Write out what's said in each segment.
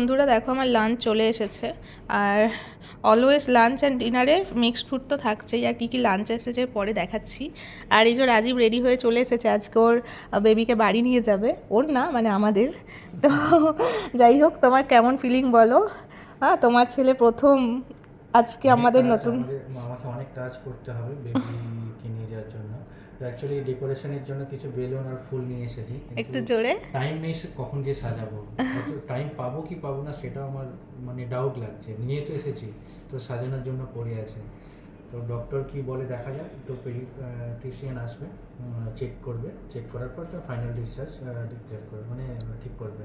বন্ধুরা দেখো আমার লাঞ্চ চলে এসেছে। আর অলওয়েজ লাঞ্চ অ্যান্ড ডিনারে মিক্সড ফুড তো থাকছেই। আর কী কী লাঞ্চ এসেছে পরে দেখাচ্ছি। আর এই যে রাজীব রেডি হয়ে চলে এসেছে। আজকে ওর বেবিকে বাড়ি নিয়ে যাবে। ওর না মানে আমাদের। তো যাই হোক তোমার কেমন ফিলিং বলো? হ্যাঁ তোমার ছেলে প্রথম। আজকে আমাদের নতুন আমাকে অনেক কাজ করতে হবে। তো অ্যাকচুয়ালি ডেকোরেশনের জন্য কিছু বেলুন আর ফুল নিয়ে এসেছি একটু জোরে? টাইম নেই কখন গিয়ে সাজাবো? টাইম পাবো কি পাবো না সেটাও আমার মানে ডাউট লাগছে। নিয়ে তো এসেছি তো সাজানোর জন্য পড়ে আছে। তো ডক্টর কি বলে দেখা যাক তো পেডিট্রিশিয়ান আসবে চেক করবে। চেক করার পর তো ফাইনাল ডিসচার্জ ডিক্লেয়ার করবে মানে ঠিক করবে।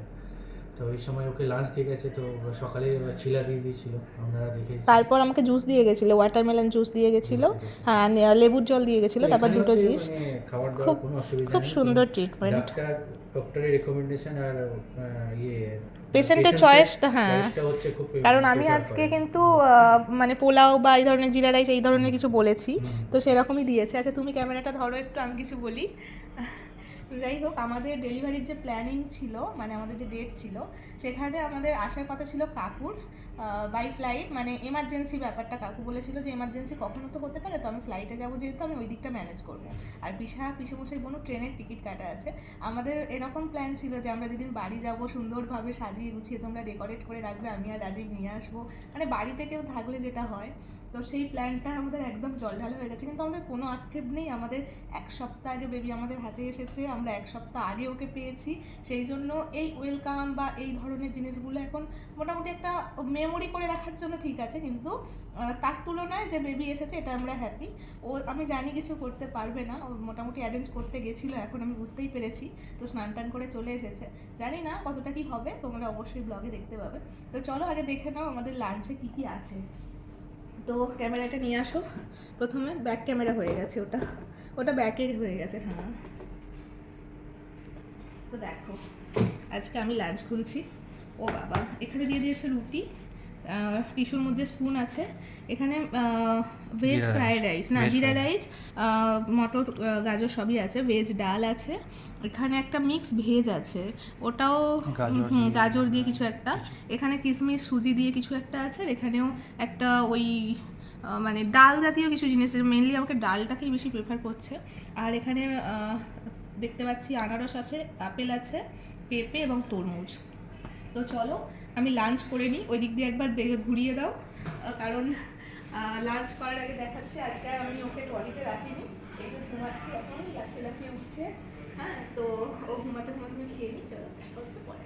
তো এই সময় ওকে লাঞ্চ দিয়ে গেছে তো সকালে ছিলা দিয়ে দিয়েছিল। আমরা দেখে তারপর আমাকে জুস দিয়ে গেছিল ওয়াটারমেলন জুস দিয়ে গেছিল হ্যাঁ লেবুর জল দিয়ে গেছিল তারপর দুটো জিনিস। খাবার দাবার কোনো অসুবিধা খুব সুন্দর ট্রিটমেন্ট ডাক্তার ডক্টরের রেকমেন্ডেশন আর ইয়ে এর patient হ্যাঁ। কারণ আমি আজকে কিন্তু মানে পোলাও বা এই ধরনের জিরা রাইস এই ধরনের কিছু বলেছি। তো সেরকমই দিয়েছে। আচ্ছা তুমি ক্যামেরাটা ধরো একটু আমি কিছু বলি। যাই হোক, আমাদের ডেলিভারির যে প্ল্যানিং ছিল মানে আমাদের যে ডেট ছিল, সেখানে আমাদের আসার কথা ছিল কাকুর বাই ফ্লাইট মানে এমার্জেন্সি ব্যাপারটা কাকু বলেছিল যে এমার্জেন্সি কখনো তো হতে পারে, তো আমি ফ্লাইটে যাব যেহেতু আমি ওই দিকটা ম্যানেজ করব। আর পিসা, পিসেমশাই বোনও ট্রেনের টিকিট কাটা আছে। আমাদের এরকম প্ল্যান ছিল যে আমরা যেদিন বাড়ি যাব, সুন্দরভাবে সাজিয়ে গুছিয়ে তোমরা ডেকোরেট করে রাখবে, আমি আর রাজীব নিয়ে আসব। মানে বাড়িতে কেউ থাকলে যেটা হয় তো সেই প্ল্যানটা আমাদের একদম জল জলঢালা হয়ে গেছে। কিন্তু আমাদের কোনো আক্ষেপ নেই, আমাদের এক সপ্তাহ আগে বেবি আমাদের হাতে এসেছে, আমরা এক সপ্তাহ আগে ওকে পেয়েছি। সেই জন্য এই ওয়েলকাম বা এই ধরনের জিনিসগুলো এখন মোটামুটি একটা মেমোরি করে রাখার জন্য ঠিক আছে, কিন্তু তার তুলনায় যে বেবি এসেছে এটা আমরা হ্যাপি ও, আমি জানি কিছু করতে পারবে না, ও মোটামুটি অ্যারেঞ্জ করতে গেছিল, এখন আমি বুঝতেই পেরেছি। তো স্নান টান করে চলে এসেছে। জানি না কতটা কি হবে, তোমরা অবশ্যই ব্লগে দেখতে পাবে। তো চলো আগে দেখে নাও আমাদের লাঞ্চে কি কি আছে। তো ক্যামেরাটা নিয়ে আসো। প্রথমে ব্যাক ক্যামেরা হয়ে গেছে ওটা। ওটা ব্যাকের হয়ে গেছে হ্যাঁ। তো দেখো, আজকে আমি লাঞ্চ খুলছি। ও বাবা, এখানে দিয়ে দিয়েছে রুটি। টিস্যুর মধ্যে স্পুন আছে। এখানে ভেজ জিরা ফ্রাইড রাইস। না জিরা রাইস মটর গাজর সবই আছে ভেজ ডাল আছে। এখানে একটা মিক্স ভেজ আছে। ওটাও গাজর দিয়ে- কিছু একটা। এখানে কিশমিশ সুজি দিয়ে কিছু একটা আছে। এখানেও একটা ওই মানে ডাল জাতীয় কিছু জিনিস। মেনলি আমাকে ডালটাকেই বেশি প্রেফার করছে। আর এখানে দেখতে পাচ্ছি আনারস আছে আপেল আছে পেঁপে এবং তরমুজ। তো চলো, আমি লাঞ্চ করে নিই। ওই দিক দিয়ে একবার দেখে ঘুরিয়ে দাও। কারণ লাঞ্চ করার আগে দেখাচ্ছি, আজকে আমি ওকে ট্রলিতে রাখিনি। এই তো ঘুমাচ্ছি এখন, লাফিয়ে লাফিয়ে উঠছে। হ্যাঁ তো ও ঘুমাতে ঘুমাতে খেয়ে নিই। চলো, দেখা হচ্ছে পরে